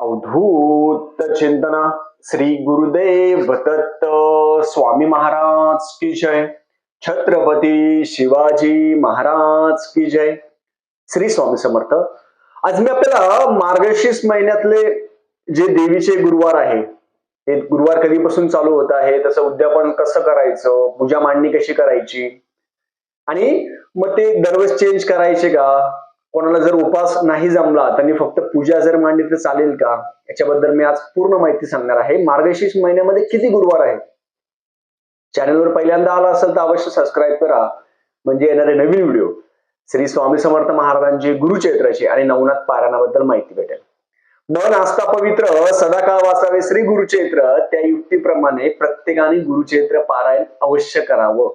अवधूत चिंतना श्री गुरुदेव दत्त स्वामी महाराज की जय. छत्रपती शिवाजी महाराज की जय. श्री स्वामी समर्थ. आज मी आपल्याला मार्गशीर्ष महिन्यातले जे देवीचे गुरुवार आहे हे गुरुवार कधीपासून चालू होत आहे त्याचं उद्यापन कसं करायचं पूजा मांडणी कशी करायची आणि मग ते दरवेळेस चेंज करायचे का? कोणाला जर उपास नाही जमला त्यांनी फक्त पूजा जर मांडली तर चालेल का? याच्याबद्दल मी आज पूर्ण माहिती सांगणार आहे. मार्गशीर्ष महिन्यामध्ये किती गुरुवार आहेत चॅनलवर पहिल्यांदा आला असेल तर अवश्य सबस्क्राईब करा. म्हणजे येणारे नवीन व्हिडिओ. श्री स्वामी समर्थ महाराजांची गुरुचैत्राची आणि नवनाथ पारायणाबद्दल माहिती भेटेल. मन आस्था पवित्र सदाकाळ वाचावे श्री गुरुचैत्र त्या युक्तीप्रमाणे प्रत्येकाने गुरुचैत्र पारायण अवश्य करावं.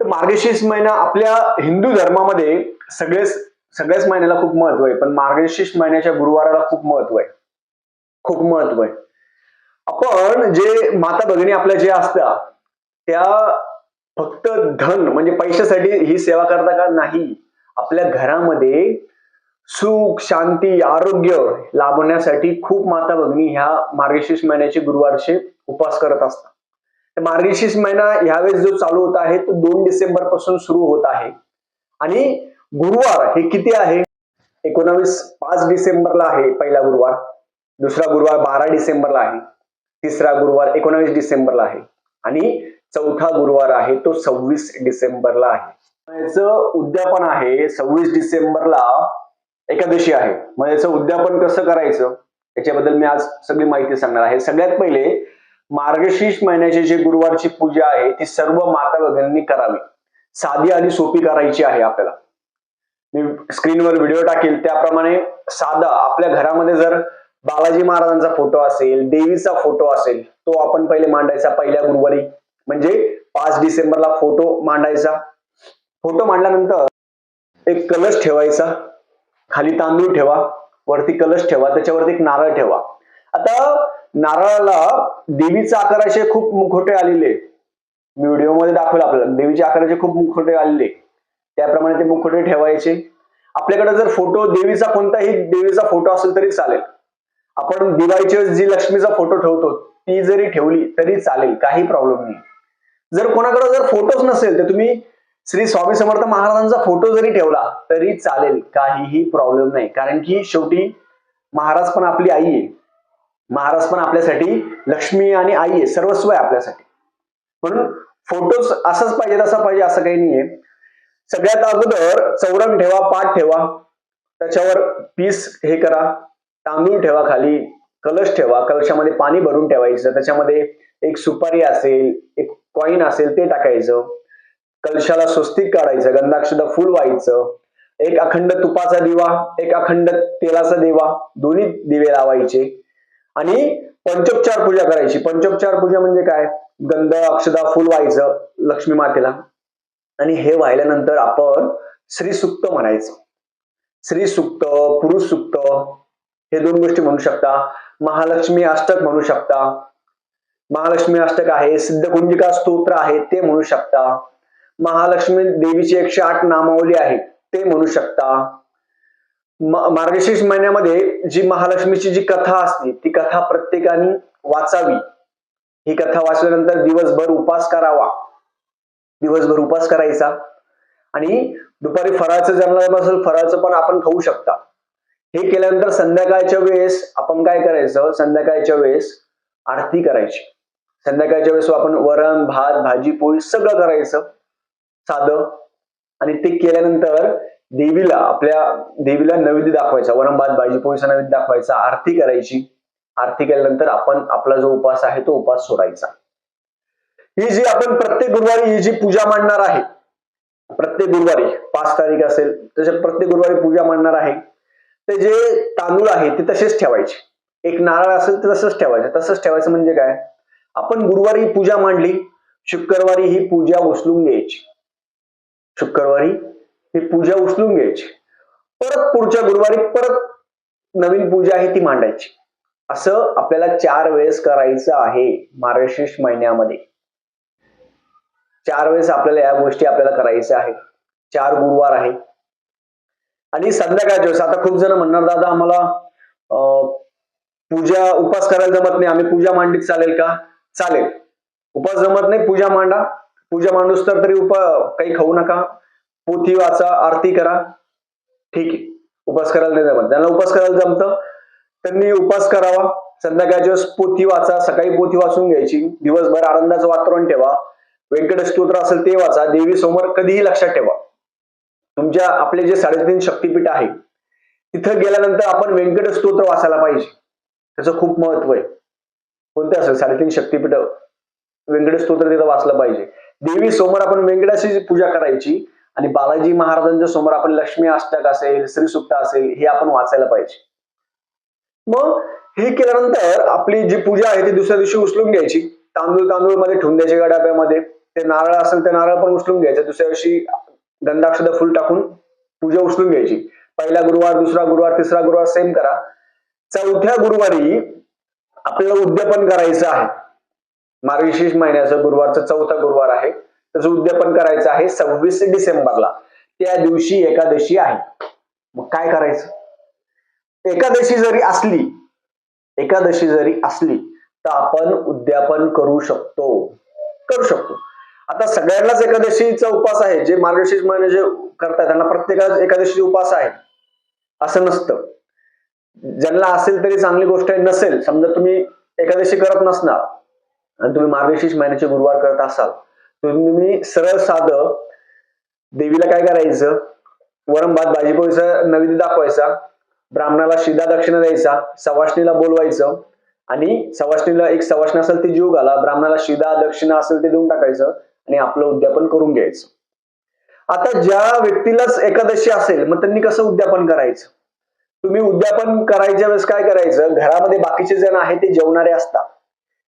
तर मार्गशीर्ष महिना आपल्या हिंदू धर्मामध्ये सगळेच सगळ्याच महिन्याला खूप महत्त्व आहे पण मार्गशीर्ष महिन्याच्या गुरुवाराला खूप महत्त्व आहे. खूप महत्त्व आहे. आपण जे माता भगिनी आपल्या जे असतात त्या फक्त धन म्हणजे पैशासाठी ही सेवा करता का नाही? आपल्या घरामध्ये सुख शांती आरोग्य लाभण्यासाठी खूप माता भगिनी ह्या मार्गशीर्ष महिन्याचे गुरुवारचे उपास करत असतात. तर मार्गशीर्ष महिना ह्यावेळेस जो चालू होत आहे तो दोन डिसेंबरपासून सुरू होत आहे. आणि गुरुवार हे किती आहे? एकोणावीस पाच डिसेंबरला आहे पहिला गुरुवार. दुसरा गुरुवार बारा डिसेंबरला आहे. तिसरा गुरुवार एकोणावीस डिसेंबरला आहे. आणि चौथा गुरुवार आहे तो सव्वीस डिसेंबरला आहे. याचं उद्यापन आहे सव्वीस डिसेंबरला एकादशी आहे. मग याचं उद्यापन कसं करायचं? याच्याबद्दल मी आज सगळी माहिती सांगणार आहे. सगळ्यात पहिले मार्गशीर्ष महिन्याची जी गुरुवारची पूजा आहे ती सर्व माता भगिनींनी करावी. साधी आणि सोपी करायची आहे आपल्याला. मी स्क्रीनवर व्हिडिओ टाकेल. त्याप्रमाणे साधा आपल्या घरामध्ये जर बालाजी महाराजांचा फोटो असेल देवीचा फोटो असेल तो आपण पहिले मांडायचा पहिल्या गुरुवारी. म्हणजे पाच डिसेंबरला फोटो मांडायचा. फोटो मांडल्यानंतर एक कलश ठेवायचा. खाली तांदूळ ठेवा वरती कलश ठेवा त्याच्यावरती एक नारळ ठेवा. आता नारळाला देवीचा आकाराचे खूप मुखोटे आलेले. मी व्हिडिओमध्ये दाखवलं आपल्याला. देवीच्या आकाराचे खूप मुखोटे आलेले. त्याप्रमाणे ते मुखवटे ठेवायचे. आपल्याकडे जर फोटो देवीचा कोणताही देवीचा फोटो असेल तरी चालेल. आपण दिवाळीच्या वेळेस जी लक्ष्मीचा फोटो ठेवतो ती जरी ठेवली तरी चालेल काही प्रॉब्लेम नाही. जर कोणाकडे जर फोटोच नसेल तर तुम्ही श्री स्वामी समर्थ महाराजांचा फोटो जरी ठेवला तरी चालेल काहीही प्रॉब्लेम नाही. कारण की शेवटी महाराज पण आपली आई आहे. महाराज पण आपल्यासाठी लक्ष्मी आणि आई आहे सर्वस्व आहे आपल्यासाठी. म्हणून फोटोज असंच पाहिजे तसा पाहिजे असं काही नाहीये. सगळ्यात अगोदर चौरंग ठेवा पाठ ठेवा. त्याच्यावर पीस हे करा. तांदूळ ठेवा खाली. कलश ठेवा. कलशामध्ये पाणी भरून ठेवायचं. त्याच्यामध्ये एक सुपारी असेल एक कॉईन असेल ते टाकायचं. कलशाला स्वस्तिक काढायचं. गंधाक्षदा फुल व्हायचं. एक अखंड तुपाचा दिवा एक अखंड तेलाचा दिवा दोन्ही दिवे लावायचे. आणि पंचोपचार पूजा करायची. पंचोपचार पूजा म्हणजे काय? गंध अक्षदा फुल व्हायचं लक्ष्मी मातेला. आणि हे वाहिल्यानंतर आपण श्री सुक्त म्हणायचं. श्री सुक्त पुरुष सुक्त हे दोन गोष्टी म्हणू शकता. महालक्ष्मी अष्टक म्हणू शकता. महालक्ष्मी अष्टक आहे सिद्धकुंजिका स्तोत्र आहे ते म्हणू शकता. महालक्ष्मी देवीची एकशे आठ नामावली आहे ते म्हणू शकता. मार्गशीर्ष महिन्यामध्ये जी महालक्ष्मीची जी कथा असते ती कथा प्रत्येकाने वाचावी. ही कथा वाचल्यानंतर दिवसभर उपास करावा. दिवसभर उपास करायचा. आणि दुपारी फराळचं जन्म असेल फराळचं पण आपण खाऊ शकता. हे केल्यानंतर संध्याकाळच्या वेळेस आपण काय करायचं? संध्याकाळच्या वेळेस आरती करायची. संध्याकाळच्या वेळेस आपण वरण भात भाजी पोळी सगळं करायचं. साधं. आणि ते केल्यानंतर देवीला आपल्या देवीला नैवेद्य दाखवायचा. वरण भात भाजी पोळीचा नैवेद्य दाखवायचा. आरती करायची. आरती केल्यानंतर आपण आपला जो उपास आहे तो उपास सोडायचा. ही जी आपण प्रत्येक गुरुवारी ही जी पूजा मांडणार आहे प्रत्येक गुरुवारी पाच तारीख असेल त्याच्या प्रत्येक गुरुवारी पूजा मांडणार आहे ते जे तांदूळ आहे ते तसेच ठेवायचे. एक नारळ असेल ते तसंच ठेवायचं. तसंच ठेवायचं म्हणजे काय? आपण गुरुवारी पूजा मांडली शुक्रवारी ही पूजा उचलून घ्यायची. शुक्रवारी ही पूजा उचलून घ्यायची. परत पुढच्या गुरुवारी परत नवीन पूजा आहे ती मांडायची. असं आपल्याला चार वेळेस करायचं आहे मार्गशीर्ष महिन्यामध्ये. चार वेळेस आपल्याला या गोष्टी आपल्याला करायच्या आहेत. चार गुरुवार आहे. आणि संध्याकाळच्या वेळेस आता खूप जण म्हणणार दादा आम्हाला अं, पूजा उपास करायला जमत नाही. आम्ही पूजा मांडीत चालेल का? चालेल. उपास जमत नाही पूजा मांडा. पूजा मांडूस तर तरी उप काही खाऊ नका. पोथी वाचा आरती करा. ठीक आहे. उपास करायला नाही जमत. ज्यांना उपास करायला जमतं त्यांनी उपास करावा. संध्याकाळच्या वेळेस पोथी वाचा. सकाळी पोथी वाचून घ्यायची. दिवसभर आनंदाचं वातावरण ठेवा. व्यंकट स्तोत्र असेल ते वाचा. देवी समोर कधीही लक्षात ठेवा. तुमच्या आपले जे साडेतीन शक्तीपीठ आहे तिथं गेल्यानंतर आपण व्यंकट स्तोत्र वाचायला पाहिजे. त्याचं खूप महत्त्व आहे. कोणते असेल? साडेतीन शक्तीपीठ व्यंकट स्तोत्र तिथं वाचलं पाहिजे. देवी समोर आपण व्यंकटाची पूजा करायची आणि बालाजी महाराजांच्या समोर आपण लक्ष्मी अष्टक असेल श्रीसुक्त असेल हे आपण वाचायला पाहिजे. मग हे केल्यानंतर आपली जी पूजा आहे ती दुसऱ्या दिवशी उचलून घ्यायची. तांदूळ तांदूळमध्ये ठेवून द्यायचे गडाब्यामध्ये ते नारळ असेल ते नारळ पण उचलून घ्यायचं. दुसऱ्या दिवशी गंधाक्षद फुल टाकून पूजा उचलून घ्यायची. पहिला गुरुवार दुसरा गुरुवार तिसरा गुरुवार सेम करा. चौथ्या गुरुवारी आपल्याला उद्यापन करायचं आहे. मार्गशीर्ष महिन्याचं गुरुवारचं चौथा गुरुवार आहे. त्याचं उद्यापन करायचं आहे सव्वीस डिसेंबरला. त्या दिवशी एकादशी आहे. मग काय करायचं? एकादशी जरी असली एकादशी जरी असली तर आपण उद्यापन करू शकतो. करू शकतो. आता सगळ्यांनाच एकादशीचा उपास आहे. जे मार्गशीर्ष महिने जे करतात त्यांना प्रत्येकाला एकादशी उपास आहे. असं नसतं. ज्यांना असेल तरी चांगली गोष्ट आहे नसेल समजा तुम्ही एकादशी करत नसणार आणि तुम्ही मार्गशीर्ष महिन्याचे गुरुवार करत असाल तर तुम्ही सरळ साधं देवीला काय करायचं? वरमभात भात भाजी नैवेद्य दाखवायचा ब्राह्मणाला शिदा दक्षिणा द्यायचा सवाष्णीला बोलवायचं आणि सवाष्णीला एक सवाष्ण असेल ते जीव घाला ब्राह्मणाला शिदा दक्षिणा असेल ते देऊन टाकायचं. आणि आपलं उद्यापन करून घ्यायचं. आता ज्या व्यक्तीलाच एकादशी असेल मग त्यांनी कसं उद्यापन करायचं? तुम्ही उद्यापन करायच्या वेळेस काय करायचं? घरामध्ये बाकीचे जण आहेत ते जेवणारे असतात.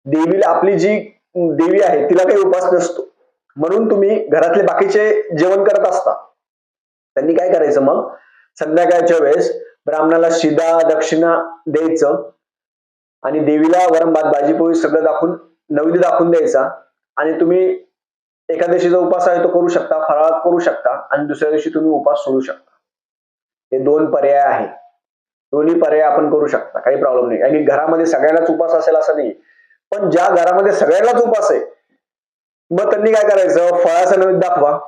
देवीला आपली जी देवी आहे तिला काही उपास नसतो. म्हणून तुम्ही घरातले बाकीचे जेवण करत असता. त्यांनी काय करायचं मग? संध्याकाळच्या वेळेस ब्राह्मणाला शिदा दक्षिणा द्यायचं आणि देवीला वरम भात भाजी पोळी सगळं दाखवून नैवेद्य दाखवून द्यायचा. आणि तुम्ही एकादशीचा उपास आहे तो करू शकता फराळ करू शकता आणि दुसऱ्या दिवशी तुम्ही उपास सोडू शकता. हे दोन पर्याय आहेत. दोन्ही पर्याय आपण करू शकता काही प्रॉब्लेम नाही. आणि घरामध्ये सगळ्यांनाच उपास असेल असं नाही. पण ज्या घरामध्ये सगळ्यांनाच उपास आहे मग त्यांनी काय करायचं? फळाचा नैवेद्य दाखवा.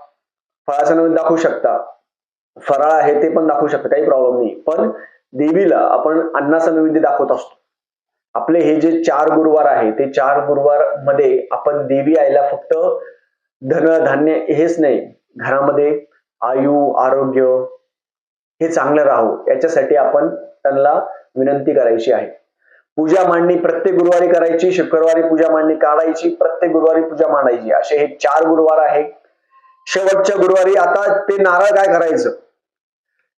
फळाचा नैवेद्य दाखवू शकता. फराळ आहे ते पण दाखवू शकता काही प्रॉब्लेम नाही. पण देवीला आपण अन्नाचा नैवेद्य दाखवत असतो. आपले हे जे चार गुरुवार आहे ते चार गुरुवारमध्ये आपण देवी आईला फक्त धन धान्य हेच नाही. घरामध्ये आयु आरोग्य हे चांगलं राहू याच्यासाठी आपण त्यांना विनंती करायची आहे. पूजा मांडणी प्रत्येक गुरुवारी करायची शुक्रवारी पूजा मांडणी काढायची प्रत्येक गुरुवारी पूजा मांडायची. असे हे चार गुरुवार आहे शेवटच्या गुरुवारी आता ते नारळ काय करायचं?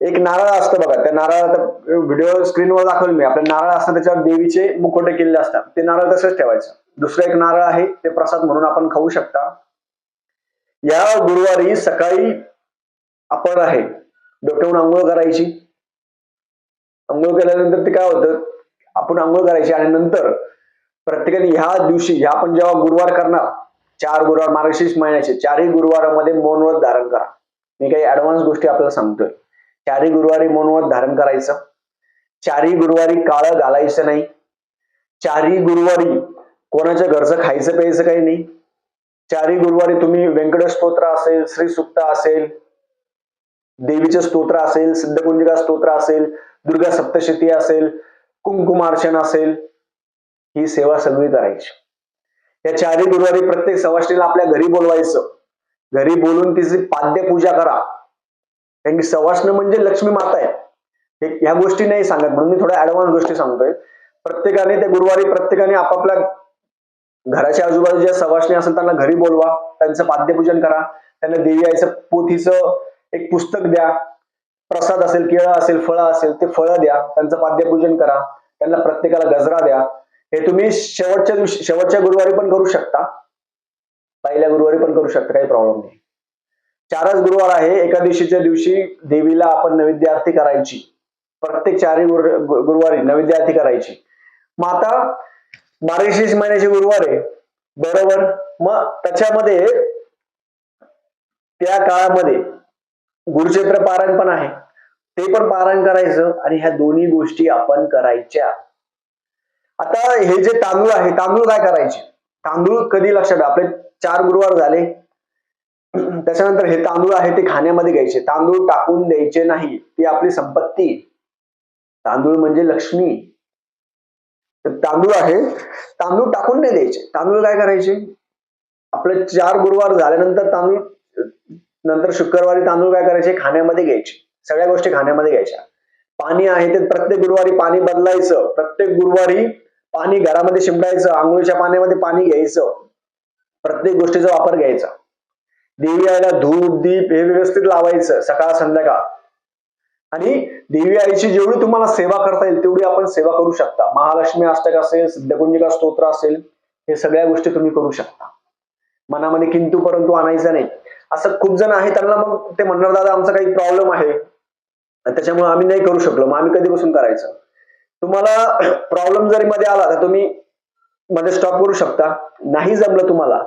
एक नारळ असतं बघा त्या नारळात व्हिडिओ स्क्रीनवर दाखवलं मी. आपल्या नारळ असतात त्याच्यावर देवीचे मुखोटे केलेले असतात. ते नारळ तसंच ठेवायचं. दुसरं एक नारळ आहे ते प्रसाद म्हणून आपण खाऊ शकता. या गुरुवारी सकाळी आपण आहे. डोक्यावरून आंघोळ करायची. आंघोळ केल्यानंतर ते काय होतं? आपण आंघोळ करायची आणि नंतर प्रत्येकाने ह्या दिवशी ह्या आपण जेव्हा गुरुवार करणार चार गुरुवार मार्गशीर्ष महिन्याचे चारही गुरुवारामध्ये मौनव्रत धारण करा. मी काही ऍडव्हान्स गोष्टी आपल्याला सांगतोय. चारही गुरुवारी मौनव्रत धारण करायचं. चारही गुरुवारी काळं घालायचं नाही. चारही गुरुवारी कोणाच्या घरचं खायचं प्यायचं काही नाही. चारही गुरुवारी तुम्ही व्यंकट स्तोत्र असेल श्री सुक्त असेल देवीचे स्तोत्र असेल सिद्धकुंजिका स्तोत्र असेल दुर्गा सप्तशती असेल कुंकुमार्चन असेल ही सेवा सगळी करायची. या चारही गुरुवारी प्रत्येक सवाष्टीला आपल्या घरी बोलवायचं. घरी बोलून तिची पाद्य पूजा करा. कारण की सवाष्ण म्हणजे लक्ष्मी माता आहे. हे- ह्या गोष्टी नाही सांगत म्हणून मी थोड्या ऍडव्हान्स गोष्टी सांगतोय. प्रत्येकाने त्या गुरुवारी प्रत्येकाने आपापल्या घराच्या आजूबाजूच्या सवाष्णी असेल त्यांना घरी बोलवा त्यांचं पाद्यपूजन करा त्यांना देवी आईचं पोथीचं एक पुस्तक द्या प्रसाद असेल केळं असेल फळं असेल ते फळं द्या त्यांचं पाद्यपूजन करा त्यांना प्रत्येकाला गजरा द्या. हे तुम्ही शेवटच्या दिवशी शेवटच्या गुरुवारी पण करू शकता. पहिल्या गुरुवारी पण करू शकता काही प्रॉब्लेम नाही. चारच गुरुवार आहे एका दिवशीच्या दिवशी देवीला आपण नैवेद्य आरती करायची. प्रत्येक चारही गुरु गुरुवारी नैवेद्य आरती करायची. मग आता मार्गशीर्ष महिन्याचे गुरुवार आहे. बरोबर? मग त्याच्यामध्ये त्या काळामध्ये गुरुचैत्र पारायण पण आहे. ते पण पारायण करायचं आणि ह्या दोन्ही गोष्टी आपण करायच्या. आता हे जे तांदूळ आहे तांदूळ काय करायचे? तांदूळ कधी लक्षात आपले चार गुरुवार झाले. त्याच्यानंतर हे तांदूळ आहे ते खाण्यामध्ये घ्यायचे. तांदूळ टाकून द्यायचे नाही ती आपली संपत्ती. तांदूळ म्हणजे लक्ष्मी. तर तांदूळ आहे. तांदूळ टाकून नाही द्यायचे. तांदूळ काय करायचे? आपले चार गुरुवार झाल्यानंतर तांदूळ नंतर शुक्रवारी तांदूळ काय करायचे? खाण्यामध्ये घ्यायचे. सगळ्या गोष्टी खाण्यामध्ये घ्यायच्या. पाणी आहे ते प्रत्येक गुरुवारी पाणी बदलायचं. प्रत्येक गुरुवारी पाणी घरामध्ये शिंपडायचं. आंघोळीच्या पाण्यामध्ये पाणी घ्यायचं. प्रत्येक गोष्टीचा वापर घ्यायचा. देवी आईला धूप दीप हे व्यवस्थित लावायचं. सकाळ संध्याकाळ. आणि देवी आईची जेवढी तुम्हाला सेवा करता येईल तेवढी आपण सेवा करू शकता. महालक्ष्मी अष्टक असेल सिद्धकुंजिका स्तोत्र असेल हे सगळ्या गोष्टी तुम्ही करू शकता. मनामध्ये किंतु परंतु आणायचं नाही. असं खूप जण आहे त्यांना मग ते म्हणणार दादा आमचा काही प्रॉब्लेम आहे. त्याच्यामुळे आम्ही नाही करू शकलो. मग आम्ही कधीपासून करायचं? तुम्हाला प्रॉब्लेम जरी मध्ये आला तर तुम्ही मध्ये स्टॉप करू शकता. नाही जमलं तुम्हाला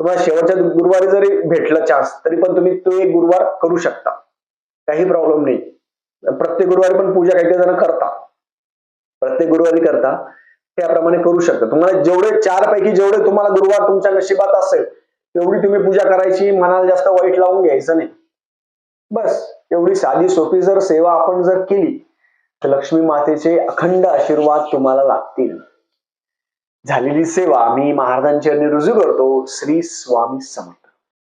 तुम्हाला शेवटच्या गुरुवारी जरी भेटलं चान्स तरी पण तुम्ही तो एक गुरुवार करू शकता. काही प्रॉब्लेम नाही. प्रत्येक गुरुवारी पण पूजा काही काही जण करता प्रत्येक गुरुवारी करता त्याप्रमाणे करू शकता. तुम्हाला जेवढे चार पैकी जेवढे तुम्हाला गुरुवार तुमच्या नशिबात असेल तेवढी तुम्ही पूजा करायची मनाला जास्त वाईट लावून घ्यायचं नाही. बस एवढी साधी सोपी जर सेवा आपण जर केली तर लक्ष्मी मातेचे अखंड आशीर्वाद तुम्हाला लागतील. झालेली सेवा मी महाराजांच्या रुजू करतो. श्री स्वामी समर्थ.